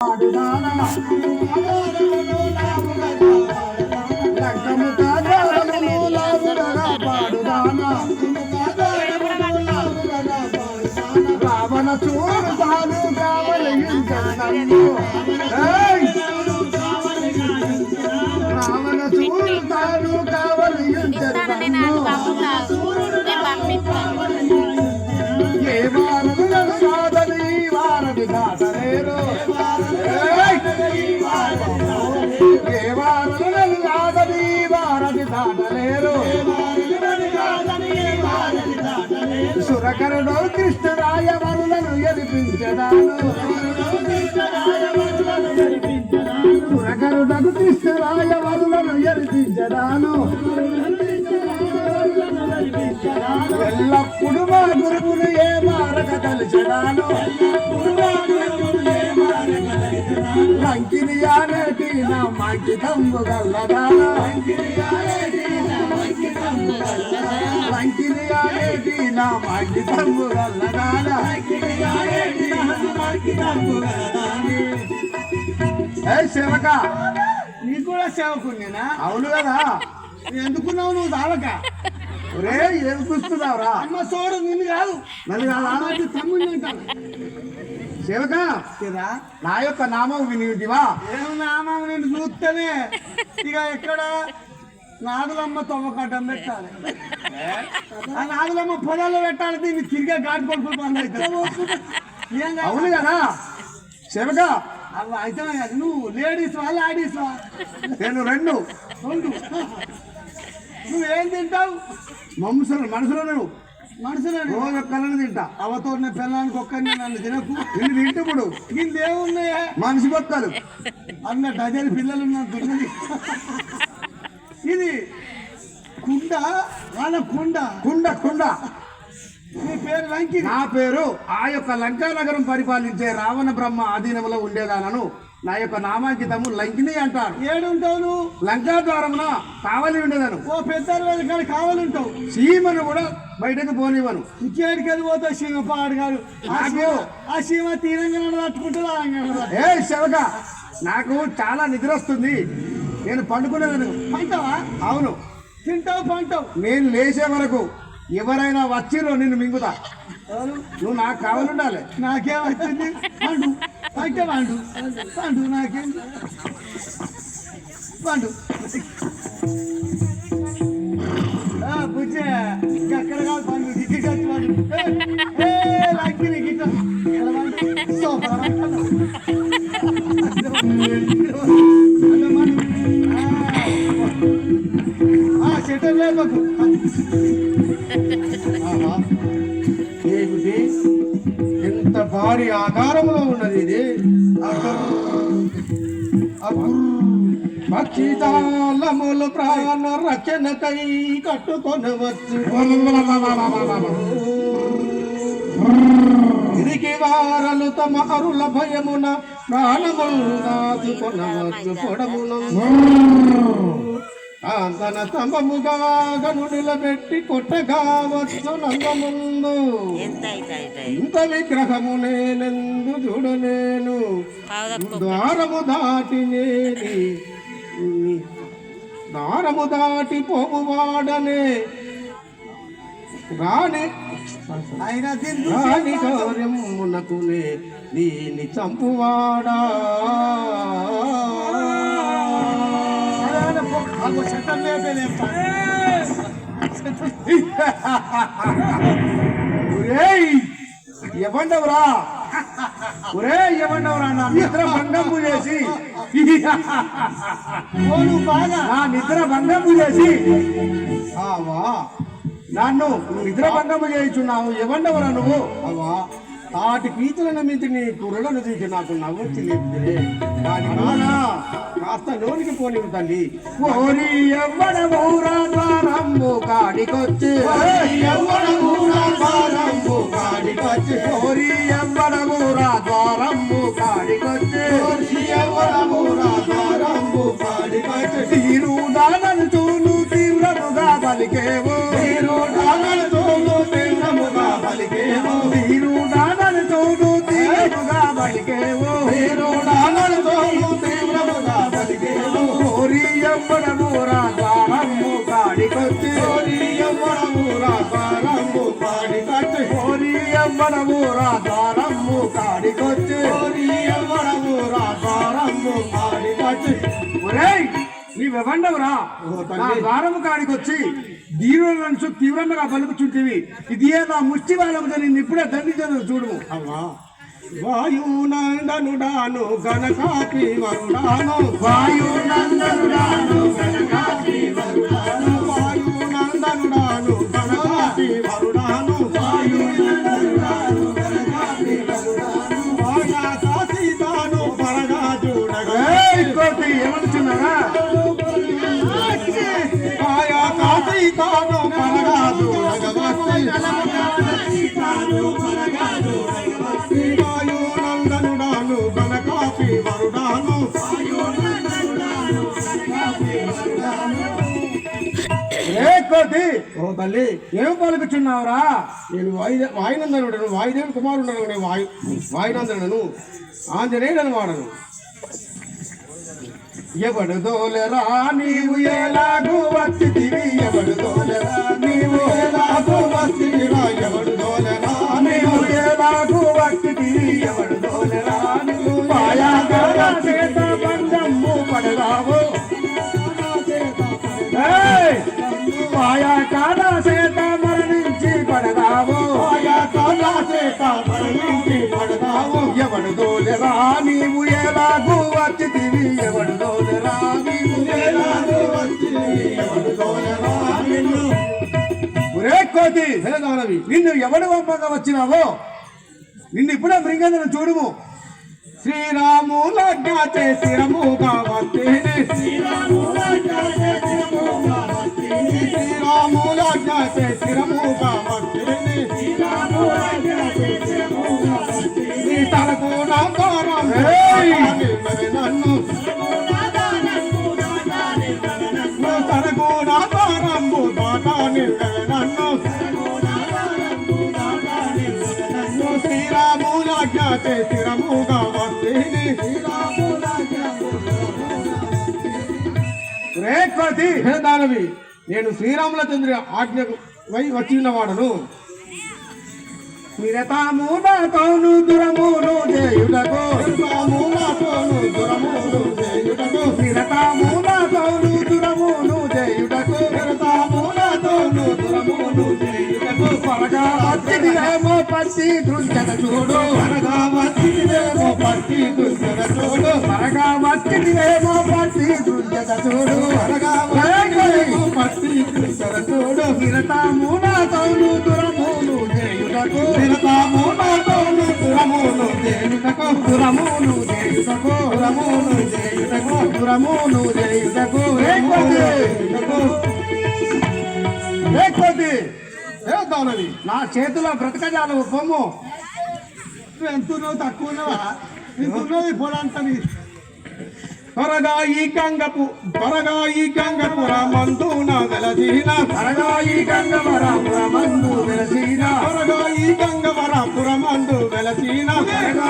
రావణ కాదని వారని దాటలేరు సురకరుడు కృష్ణరాయ వరులను ఎరిపించడాను సురకరుడకు కృష్ణరాయ వరులను ఎరిపించడాను ఎల్లప్పుడు మా గురువులు ఏ మారక కలిసడాను లంకిని అనేటి నా మంకి తమ్ము గల్లదాను లంకిని అనేటి నా మంకి తమ్ము గల్లదాన ఏ సేవక? నీకు కూడా సేవకునేనా అవును కదా. ఎందుకున్నావు నువ్వు దావక ఒరే ఏం చూస్తున్నావురా అమ్మ సోడు నిన్ను కాదు. అలాంటి తమ్ముడిని అంటాను సేవక? నా యొక్క నామం వినిదివా ఏమన్నా ఆమె నేను చూస్తేనే ఇక ఎక్కడ? నాగులమ్మ తవ్వకట్టం పెట్టాలి. ఆ నాగులమ్మ పొలాల్లో పెట్టాలి దీన్ని తిరిగే ఏం కాదు. అవును కదా. సేవక? అవి అయితే నువ్వు లేడీస్ వా లాడీస్ వా? నేను రెండు. ఉండు నువ్వేం తింటావు? మనుషులు మనుషులు నువ్వు రోజు కళ్ళని తింటా. అవతో పిల్లలకి ఒక్కరిని నన్ను తినకు. ఇల్లు తింటుప్పుడు ఇంకేమున్నాయా మనిషి బొక్కలు. అన్న డజన్ పిల్లలు ఉన్నది. ఇది కుండ వాళ్ళ కుండ. కుండ కుండ. నీ పేరు లంకి? నా పేరు ఆ యొక్క లంకా నగరం పరిపాలించే రావణ బ్రహ్మ ఆధీనంలో ఉండేదానను. నా యొక్క నామాంకితము లంకిని అంటారు. ఏడుంటావు లంకా ద్వారమున కావలి ఉండేదాను. ఓ పెద్ద కాడ కావాలంటావు సీమను కూడా బయటకు పోనివ్వను ఇంకేడికి వెళ్ళిపోతావు సీమ పాడు కాదు. ఆ సీమ తీరంగా తట్టుకుంటుందా ఏ శవక నాకు చాలా నిద్ర వస్తుంది నేను పండుకునేదాను పంటావా? అవును. తింటావు పంటావు. నేను లేచే వరకు ఎవరైనా వచ్చిరో నిన్ను మింగుతా? నువ్వు నాకు కావాలండాలి. నాకేం వచ్చింది పండు. అయితే పండు. పండు నాకేం పండు. బుజ్జే ఎక్కడ కాదు పండు గిట్ట ఆ, చెట్టు లేపకు ఏమిటి? ఎంత భారీ ఆకారంలో ఉన్నది ఇది. పక్షితాళములు ప్రాణ రచనకై కట్టుకొనవచ్చు. ఇరికి వారలు తమ అరుల భయమున ప్రాణములు దాచుకొనవచ్చు పొడమున కాంతన స్తంభముగా నిలబెట్టి కొట్టగా వచ్చు నందముందు. ఇంత విగ్రహము నేనెందు చూడలేను. ద్వారము దాటి నేని ద్వారము దాటి పోవువాడనే రాణి రాణి కార్యమునకునే దీని చంపువాడా. ఒరేయ్ ఎవండవురా? ఒరే ఎవండవురా నా నిద్ర భంగము చేసి? నా నిద్ర భంగము చేసి? నన్ను నిద్ర భంగము చేయించున్నావు ఎవండవురా నువ్వు? అవా తాటి పీచులను మించి నీ కుర్రలను తీసి నాకు నవ్వొచ్చి లేపితే దాని వలన కాస్త లోనికి పోనివి తల్లి. ఓరి ఎవ్వడమూరా ద్వారంబు కాడికొచ్చి. ఎవ్వడమూరా తీరు దానను చూను తీవ్రముగా పలికేవు. తీరు దానను చూను తీవ్రముగా పలికేవు. తీరు దానను చూను తీవ్రముగా పలికేవు. తీరు నడుతోను తీవ్రముగా పలికేను ఓరి ఎవ్వడమూరా ద్వారము కాడికొచ్చి ఓరి ఎవ్వడమురా ద్వారము పాడికట్టి ఓరి ఎవ్వడమూరా ద్వారము కాడికొచ్చి నీవెవండవురా. నా ద్వారము కాడికొచ్చి దీవులను తీవ్రంగా పలుకుచుంటివి ఇది నా ముష్టి వాళ్ళకు నిన్ను ఇప్పుడే దండించను చూడు అమ్మా వాయునందనుడాను గణకాపి వరుడాను వాయునందనుడాను వాయునందనుడాను గణకాపి వరుడాను వాయా కాశీతాను పరగా చూడగా ఏయ్ వరుడాను ఏ ఓ తల్లి. ఏం పలుకుచున్నావురా? నేను వాయు వాయునందనుడను వాయుదేవుని కుమారుడను నేను వాయు వాయునందనుడను ఆంజనేయుడను వాడను. ఎవడు దోలరా నీవు ఎవడు దోలరా నీవు ఎలాగూ వచ్చితివి ఎవడు దోలరా నీవు ఎలాగో వచ్చి ఎవడు నిన్ను. ఒరే కోతి హేదానవి నిన్ను ఎవడు వంపగా వచ్చినావో? నిన్ను ఇప్పుడే మృంగంధను చూడుము. శ్రీరాములజ్ఞ చేసిరముగా వస్తేనే శ్రీరాములజ్ఞ చేసిరముగా వస్తేనే నీ తలకు నన్ను నీ తలకు దాటా నిల్వె నన్ను చేసిరముగా హే దానవి నేను శ్రీరాములచంద్ర ఆజ్ఞకు వై వచ్చిన వాడను. మిగతాము నాతోను దురమును చేయుటకు. తాము నాతోను దురములు చేయుటకు. మిగతాము నాతోను దురమును చేయుటకు. తాము నాతోను దురములు చేయుటకు. త్వరగా వచ్చిదివేమో పట్టి దృంచట చూడు. అనగా వచ్చిదేమో పట్టి దుర్గర చూడు. త్వరగా వచ్చిదివేమో పట్టి దృంచట చూడు. నా చేతిలో బ్రతకజాలు పొమ్ము. నువ్వు ఎంత ఉన్నావు తక్కువ ఉన్నావా ఇంత ఉన్నది పొలంతని త్వరగా ఈ గంగపు త్వరగా ఈ గంగపుర మందున వెలదీన త్వరగా ఈ గంగవరాపురమందు వెలసిన త్వరగా ఈ గంగవరపుర మందు వెలసీన త్వరగా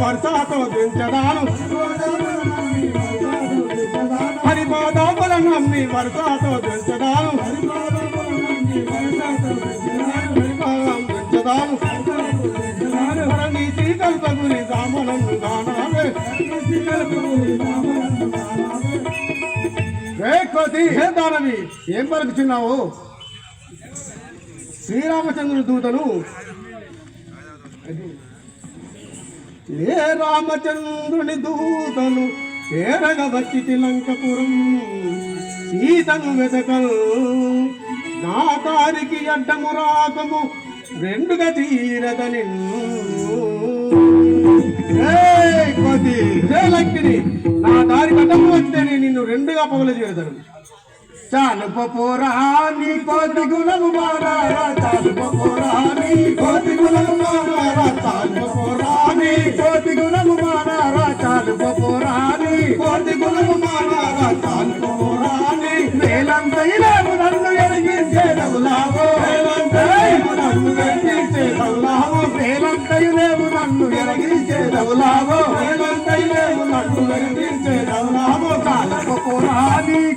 వర్షాతో దించదాను హరిపాదాపుల నమ్మి వర్షాతో దించదాను హరిపాదం దించదాను నీ శ్రీకల్ప గురి దామనం దానాలే రే కోతి హే దానవి ఏం పలుకుచున్నావు? శ్రీరామచంద్రుని దూతను ఏ రామచంద్రుని దూతలు చేరగ వచ్చి లంకపురం? సీతను వెదకలు. నా తారికి అడ్డము రాకము రెండుగా తీరదని రే కోతి హే లంకిని నా దారి అడ్డము వస్తేనే నిన్ను రెండుగా పగలు చేరుతాను చాలు పోరా నీ ఎరగించే దౌలావో వేలంతయు లేవు నన్ను వెలిగించే దౌలావో చాలక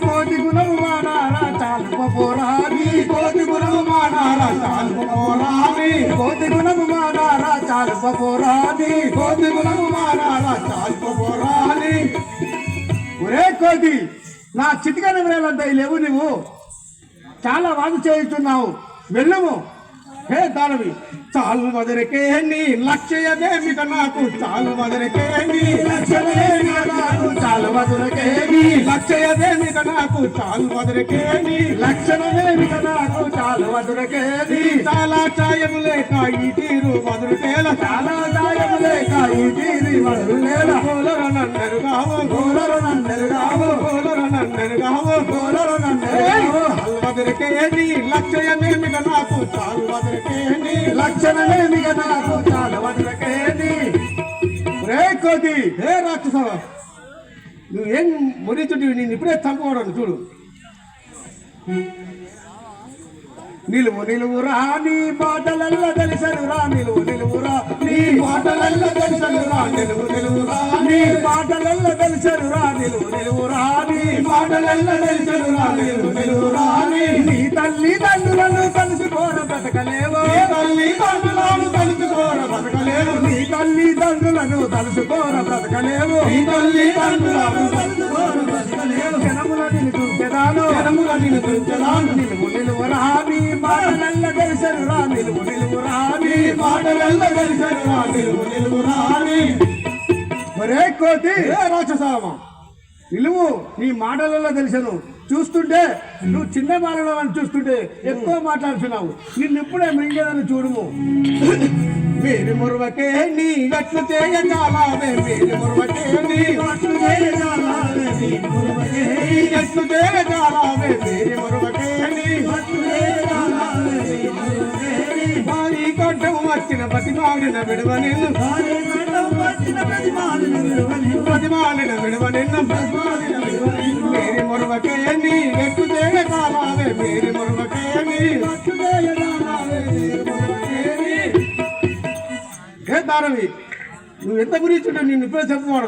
కోటి గుణము మానారా చాలక పోరాని కోటి గుణము మానారా చాలక పోరాని కోటి గుణము మానారా చాలక పోరాని కోటి గుణము మానారా ఒరే కోటి నా చిటికన వేలంతా లేవు నువ్వు చాలా వాదు చేయుచున్నావు. వెళ్ళము. హే దానవి చాలు వదరికే నీ లక్ష్యమేమిట నాకు? చాలు వదరికే నీ లక్ష్యమేమిట నాకు? చాలు వదరికే నీ లక్ష్యమేమిట నాకు? చాలు వదరికే నీ లక్షణమేమిక నాకు? చాలు వదరికే నీ చాలా చాయం లేక ఈ తీరు వదురుటేల చాలా చాయం లేక ఈ తీరు వదరులేల గోలర నందరు కావు గోలర నందరు కావు గోలర నందరు కావు గోలర నందరు కావు వదిలికేని లక్ష్యమేమిగ నాకు చాలు వదిలికేని లక్షణమేమిగ నాకు చాలు వదిలికేని రే కోతి హే రాక్షసవ నువ్వేం మురిచుటివి నేను ఇప్పుడే చంపకూడదు చూడు. నిలువు నిలువురా నీ మాటలల్ల తెలిసనురా నిలువు నిలువురా నీ మాటలల్ల తెలిసనురా నిలువు నిలువురా నీ మాటలల్ల తెలిసనురా నిలువు నిలువురా నీ మాటలల్ల తెలిసనురా నిలువు నిలువురా తల్లి తండ్రులను కలుసుకోర బ్రతకలేవు తల్లి తండ్రులను కలుసుకోర బ్రతకలేవు నీ తల్లి తండ్రులను తలుసుకోర బ్రతకలేవు నీ తల్లి తండ్రులను తలుసుకోర బ్రతకలేవు జనముల నిన్ను చూచెదాను. జనముల నిన్ను చూచెదాను. నిలువు నిలువురా నీ మాటలల్ల తెలిసనురా నిలువు నిలువురా నీ మాటలల్ల నిలువు నీ. ఒరే కోతి. ఏ రాక్షసామా. నిలువు నీ మాటలలో తెలిసాను చూస్తుంటే నువ్వు చిన్న బాలడం అని చూస్తుంటే ఎక్కువ మాట్లాడుతున్నావు. నిన్ను ఇప్పుడే మింగేదని చూడుము. మీరు మురువకే నీ గట్లు చేయజాలావే మీరు మురువకే నీ గట్లు మీరు మురువకే నీ గట్లు చేయజాలావే మీరు మురువకే నీ గట్లు నీ భారీ వచ్చిన ప్రతిమాడిన మాడిన నిన్ను భారీ ప్రతిమాలిన విడవ నువ్వు ఎంత గురించి నేను ఇప్పుడే చెప్పవాడు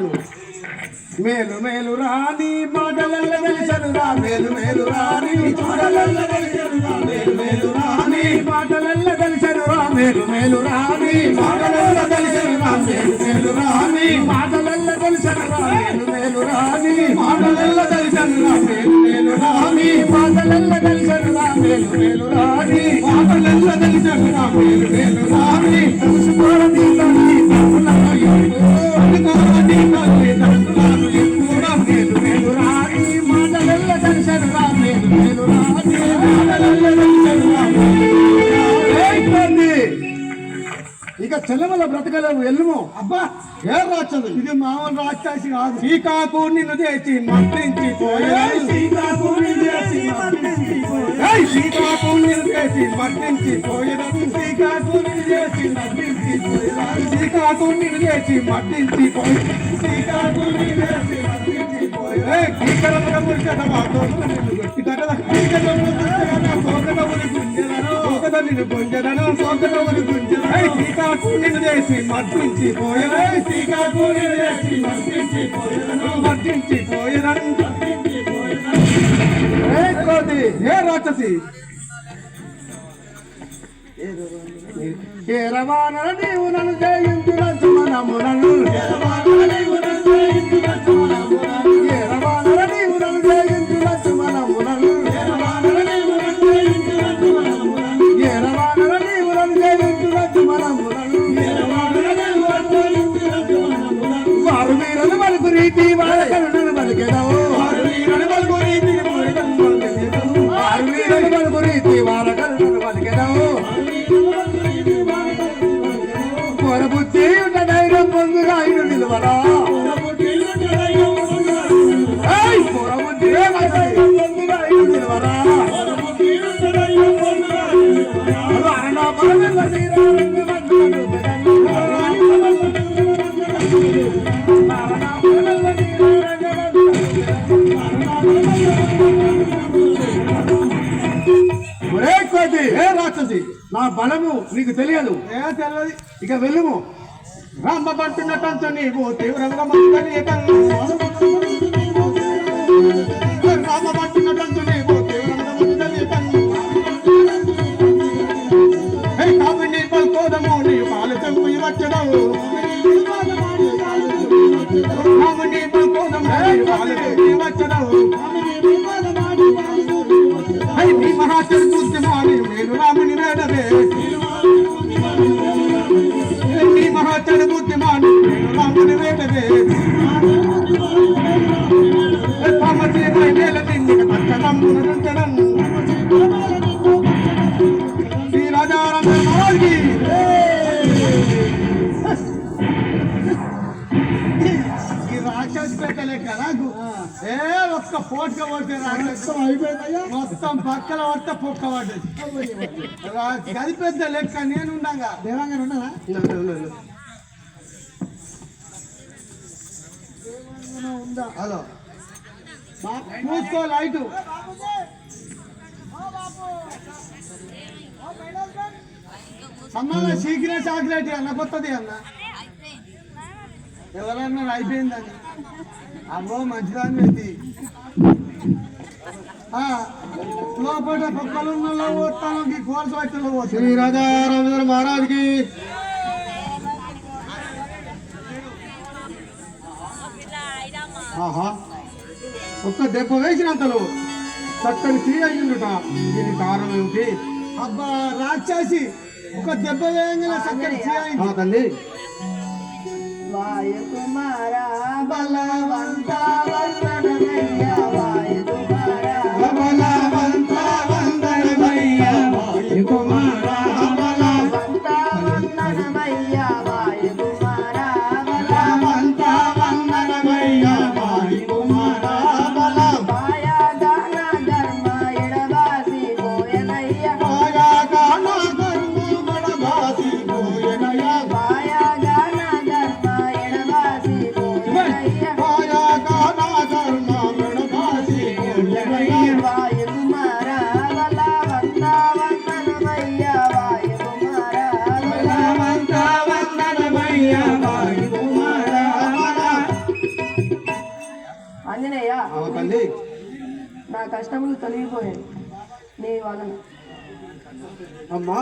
మేలు మేలు రాని మాటలల్ల వెలిసను మేలు మేలు రాని మాటలల్ల వెలిసను మేలు మేలు రాని మాటలల్ల వెలిసను మేలు మేలు రాని మాటలల్ల తెలిసిన మేలు మేలు రాని మాటలల్ల తెలిసిన మేలు మేలు రాని మాటలల్ల తెలిసిన మేలు మేలు రాని మాటలల్ల తెలిసిన మేలు మేలు రాని మాటలల్ల తెలిసిన మేలు మేలు రాని తెలుసుకోరని మేలు మేలు రాని మాటలల్ల తెలిసిన మేలు మేలు రాని మాటలల్ల చెల్లెమల బ్రతకలేవు ఎల్లుము అబ్బా ఏ రాచదు ఇది మామూలు రాక్షసి కాదు. శ్రీకాకుడిని నుదేసి మంత్రించి శ్రీకాకుడిని చేసి మంత్రించి శ్రీకాకుడిని చేసి మంత్రించి శ్రీకాకుడిని చేసి మంత్రించి శ్రీకాకుడిని చేసి మంత్రించి గట్టిగట్ట గట్టిగట్ట గట్టిగట్ట గురి గుండెల సొంత నిన్ను గుంజనను సొంత కవులు గుంజనై శ్రీకాకు నిన్ను చేసి మర్దించి పోయనై శ్రీకాకు నిన్ను చేసి మర్దించి పోయనను మర్దించి పోయనను ఏ కోతి ఏ రాక్షసి? ఏ రవాణ నీవు నన్ను జయించు రచమనము నన్ను. ఏ రవాణ నీవు నన్ను జయించు రచమనము ఏ రవాణ నీవు నన్ను జయించు. ಪ್ರೀತಿ ಬಾಳ ಕರುಣನ ಬದುಕೆದವು రాక్షసి? నా బలము నీకు తెలియదు. ఏ తెలియదు ఇక వెళ్ళము. రమ్మబంటున్నట్టంతో నీవు తీవ్రంగా మంటని రమ్మబంటున్నట్టంతో నీవు తీవ్రంగా మంటని ఏ కాపు నీ పాలు తెంపు ఇవ్వచ్చడవు పల్కోదము నీ రాక్షసం అయిపోయిందయ్యా. మొత్తం పక్కల పడితే పొక్క పడ్డది. గది పెద్ద లెక్క నేనుండగా దేవంగా హలో. చూసుకో లైటు. అమ్మ సీక్రెట్ చాక్లెట్ అన్న కొత్తది అన్న. ఎవరన్నా అయిపోయిందని. అమ్మో మంచిదాన్ని పెట్టి. లోపల శ్రీ రాజా రవీంద్ర మహారాజ్కి. ఆహా. ఒక్క దెబ్బ వేసినంతలో చక్కని స్త్రీ అయ్యిండుట. దీని కారణం ఏమిటి? అబ్బా రాక్షసి. ఒక దెబ్బ వేయంగా చక్కని స్త్రీ అయింది. తల్లి. వాయుకుమారా బలవంత వర్ణనమయ్య కష్టములు తొలగిపోయాయి. నీ వలన. అమ్మా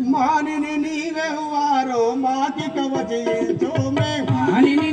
మానిని నీవెవ్వారో మాకి కవచించుమే మానిని